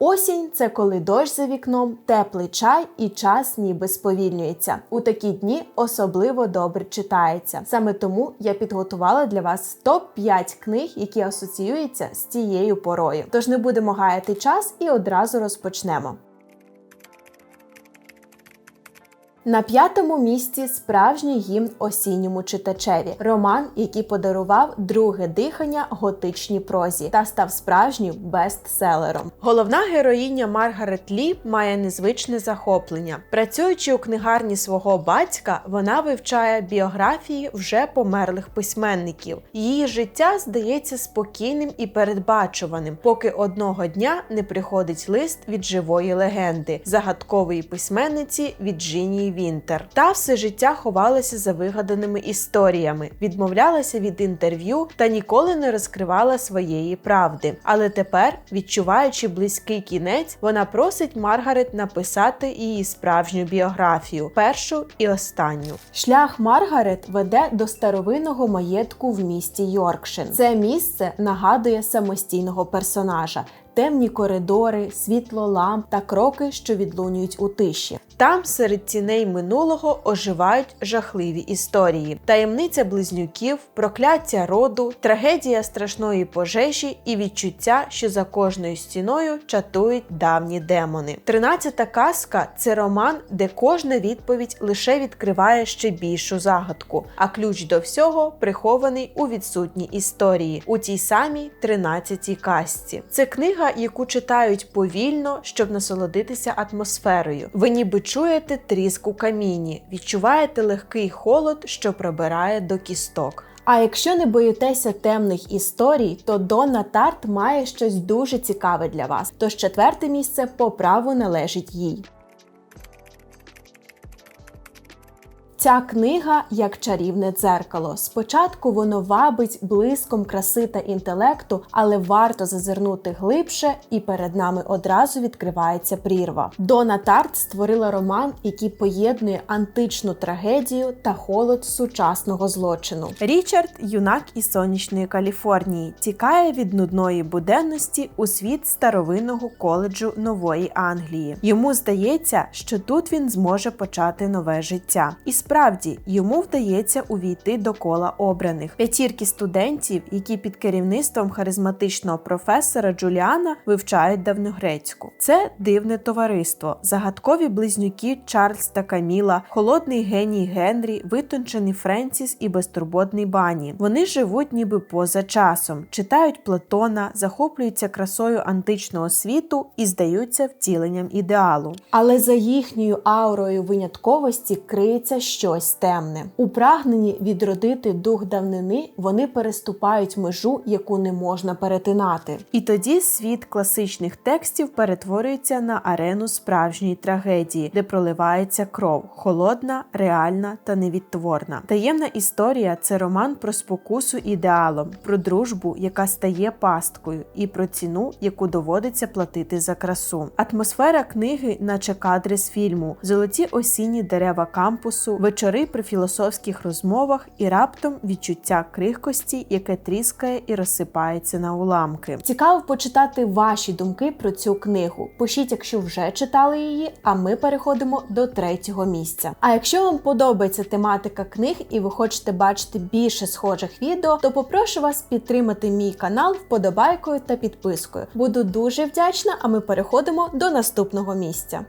Осінь це коли дощ за вікном, теплий чай і час ніби сповільнюється. У такі дні особливо добре читається. Саме тому я підготувала для вас топ-5 книг, які асоціюються з цією порою. Тож не будемо гаяти час і одразу розпочнемо. На п'ятому місці справжній гімн осінньому читачеві роман, який подарував друге дихання готичній прозі та став справжнім бестселером. Головна героїня Маргарет Лі має незвичне захоплення. Працюючи у книгарні свого батька, вона вивчає біографії вже померлих письменників. Її життя здається спокійним і передбачуваним, поки одного дня не приходить лист від живої легенди, загадкової письменниці Віджинії Вінтер. Та все життя ховалася за вигаданими історіями, відмовлялася від інтерв'ю та ніколи не розкривала своєї правди. Але тепер, відчуваючи близький кінець, вона просить Маргарет написати її справжню біографію, першу і останню. Шлях Маргарет веде до старовинного маєтку в місті Йоркшин. Це місце нагадує самостійного персонажа. Темні коридори, світло ламп та кроки, що відлунюють у тиші. Там серед тіней минулого оживають жахливі історії: таємниця близнюків, прокляття роду, трагедія страшної пожежі і відчуття, що за кожною стіною чатують давні демони. Тринадцята казка це роман, де кожна відповідь лише відкриває ще більшу загадку, а ключ до всього прихований у відсутній історії, у тій самій тринадцятій казці. Це книга, яку читають повільно, щоб насолодитися атмосферою. Ви ніби чуєте тріск у каміні, відчуваєте легкий холод, що пробирає до кісток. А якщо не боїтеся темних історій, то Донна Тарт має щось дуже цікаве для вас. Тож четверте місце по праву належить їй. Ця книга як чарівне дзеркало. Спочатку воно вабить блиском краси та інтелекту, але варто зазирнути глибше, і перед нами одразу відкривається прірва. Дона Тарт створила роман, який поєднує античну трагедію та холод сучасного злочину. Річард, юнак із сонячної Каліфорнії, тікає від нудної буденності у світ старовинного коледжу Нової Англії. Йому здається, що тут він зможе почати нове життя. І Справді йому вдається увійти до кола обраних п'ятірки студентів, які під керівництвом харизматичного професора Джуліана вивчають давньогрецьку. Це дивне товариство, загадкові близнюки Чарльз та Каміла, холодний геній Генрі, витончений Френсіс і безтурботний Бані. Вони живуть ніби поза часом, читають Платона, захоплюються красою античного світу і здаються втіленням ідеалу. Але за їхньою аурою винятковості криється щось темне. У прагненні відродити дух давнини вони переступають межу, яку не можна перетинати. І тоді світ класичних текстів перетворюється на арену справжньої трагедії, де проливається кров, холодна, реальна та невідтворна. Таємна історія це роман про спокусу ідеалом, про дружбу, яка стає пасткою, і про ціну, яку доводиться платити за красу. Атмосфера книги, наче кадри з фільму, золоті осінні дерева кампусу вечори при філософських розмовах і раптом відчуття крихкості, яке тріскає і розсипається на уламки. Цікаво почитати ваші думки про цю книгу. Пишіть, якщо вже читали її, а ми переходимо до третього місця. А якщо вам подобається тематика книг і ви хочете бачити більше схожих відео, то попрошу вас підтримати мій канал вподобайкою та підпискою. Буду дуже вдячна, а ми переходимо до наступного місця.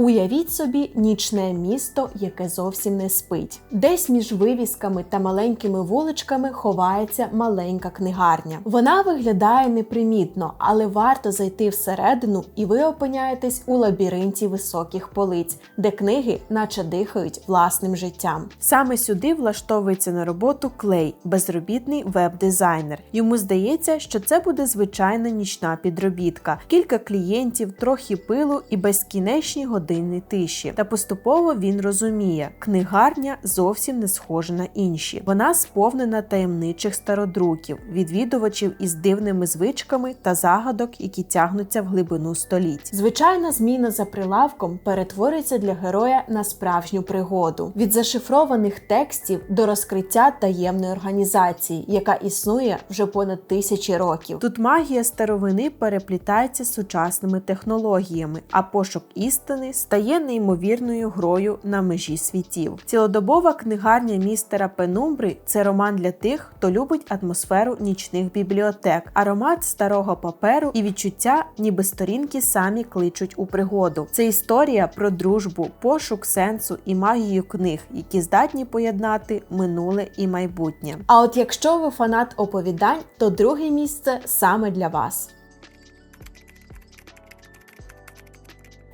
Уявіть собі нічне місто, яке зовсім не спить. Десь між вивісками та маленькими вуличками ховається маленька книгарня. Вона виглядає непримітно, але варто зайти всередину, і ви опиняєтесь у лабіринті високих полиць, де книги, наче дихають власним життям. Саме сюди влаштовується на роботу клей, безробітний веб-дизайнер. Йому здається, що це буде звичайна нічна підробітка, кілька клієнтів, трохи пилу і безкінечні години години тиші. Та поступово він розуміє, книгарня зовсім не схожа на інші. Вона сповнена таємничих стародруків, відвідувачів із дивними звичками та загадок, які тягнуться в глибину століть. Звичайна зміна за прилавком перетворюється для героя на справжню пригоду від зашифрованих текстів до розкриття таємної організації, яка існує вже понад тисячі років. Тут магія старовини переплітається з сучасними технологіями, а пошук істини стає неймовірною грою на межі світів. Цілодобова книгарня містера Пенумбри це роман для тих, хто любить атмосферу нічних бібліотек, аромат старого паперу і відчуття, ніби сторінки самі кличуть у пригоду. Це історія про дружбу, пошук сенсу і магію книг, які здатні поєднати минуле і майбутнє. А от якщо ви фанат оповідань, то друге місце саме для вас.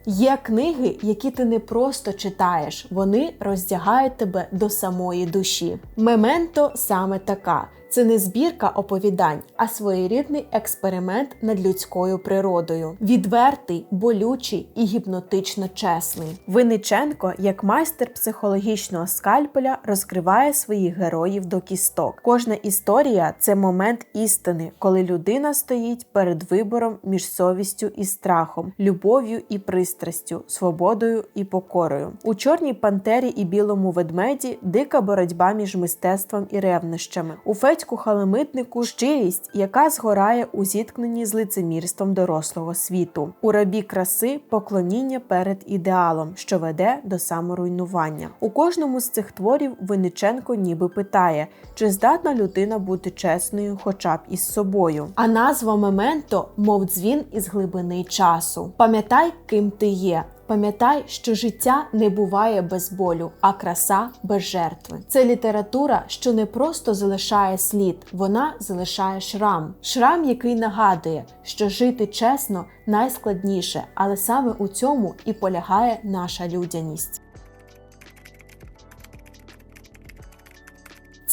Є книги, які ти не просто читаєш, вони роздягають тебе до самої душі. Мементо саме така. Це не збірка оповідань, а своєрідний експеримент над людською природою. Відвертий, болючий і гіпнотично чесний. Винниченко, як майстер психологічного скальпеля, розкриває своїх героїв до кісток. Кожна історія це момент істини, коли людина стоїть перед вибором між совістю і страхом, любов'ю і пристрастю, свободою і покорою. У чорній пантері і білому ведмеді дика боротьба між мистецтвом і ревнощами. У Федьку халемитнику щирість, яка згорає у зіткненні з лицемірством дорослого світу. У рабі краси поклоніння перед ідеалом, що веде до саморуйнування. У кожному з цих творів Винниченко ніби питає, чи здатна людина бути чесною, хоча б із собою. А назва Мементо, мов дзвін із глибини часу. Пам'ятай, ким ти є. Пам'ятай, що життя не буває без болю, а краса без жертви. Це література, що не просто залишає слід, вона залишає шрам. Шрам, який нагадує, що жити чесно найскладніше, але саме у цьому і полягає наша людяність.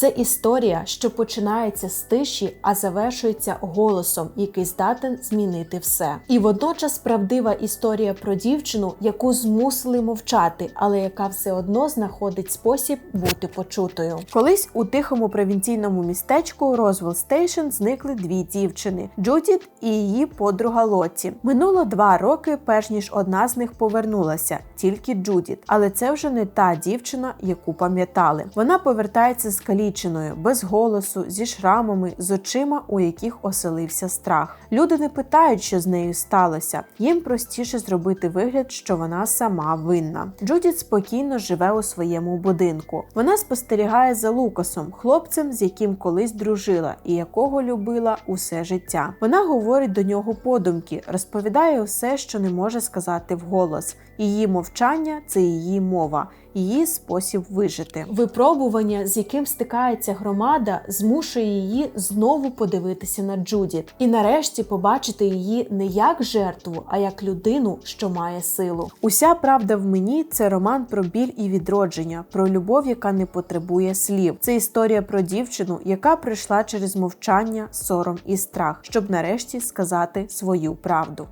Це історія, що починається з тиші, а завершується голосом, який здатен змінити все. І водночас правдива історія про дівчину, яку змусили мовчати, але яка все одно знаходить спосіб бути почутою. Колись у тихому провінційному містечку Розвел Стейшн зникли дві дівчини Джудіт і її подруга Лотті. Минуло два роки, перш ніж одна з них повернулася, тільки Джудіт. Але це вже не та дівчина, яку пам'ятали. Вона повертається з калі покаліченою, без голосу, зі шрамами, з очима, у яких оселився страх. Люди не питають, що з нею сталося. Їм простіше зробити вигляд, що вона сама винна. Джудіт спокійно живе у своєму будинку. Вона спостерігає за Лукасом, хлопцем, з яким колись дружила і якого любила усе життя. Вона говорить до нього подумки, розповідає усе, що не може сказати вголос. Її мовчання це її мова, її спосіб вижити. Випробування, з яким стикається громада, змушує її знову подивитися на Джудіт і нарешті побачити її не як жертву, а як людину, що має силу. Уся правда в мені це роман про біль і відродження, про любов, яка не потребує слів. Це історія про дівчину, яка прийшла через мовчання, сором і страх, щоб нарешті сказати свою правду.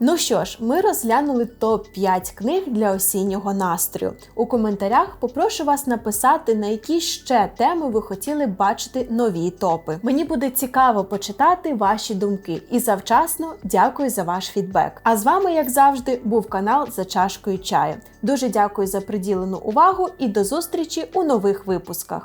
Ну що ж, ми розглянули топ-5 книг для осіннього настрою. У коментарях попрошу вас написати, на які ще теми ви хотіли бачити нові топи. Мені буде цікаво почитати ваші думки і завчасно дякую за ваш фідбек. А з вами, як завжди, був канал за чашкою чаю. Дуже дякую за приділену увагу і до зустрічі у нових випусках.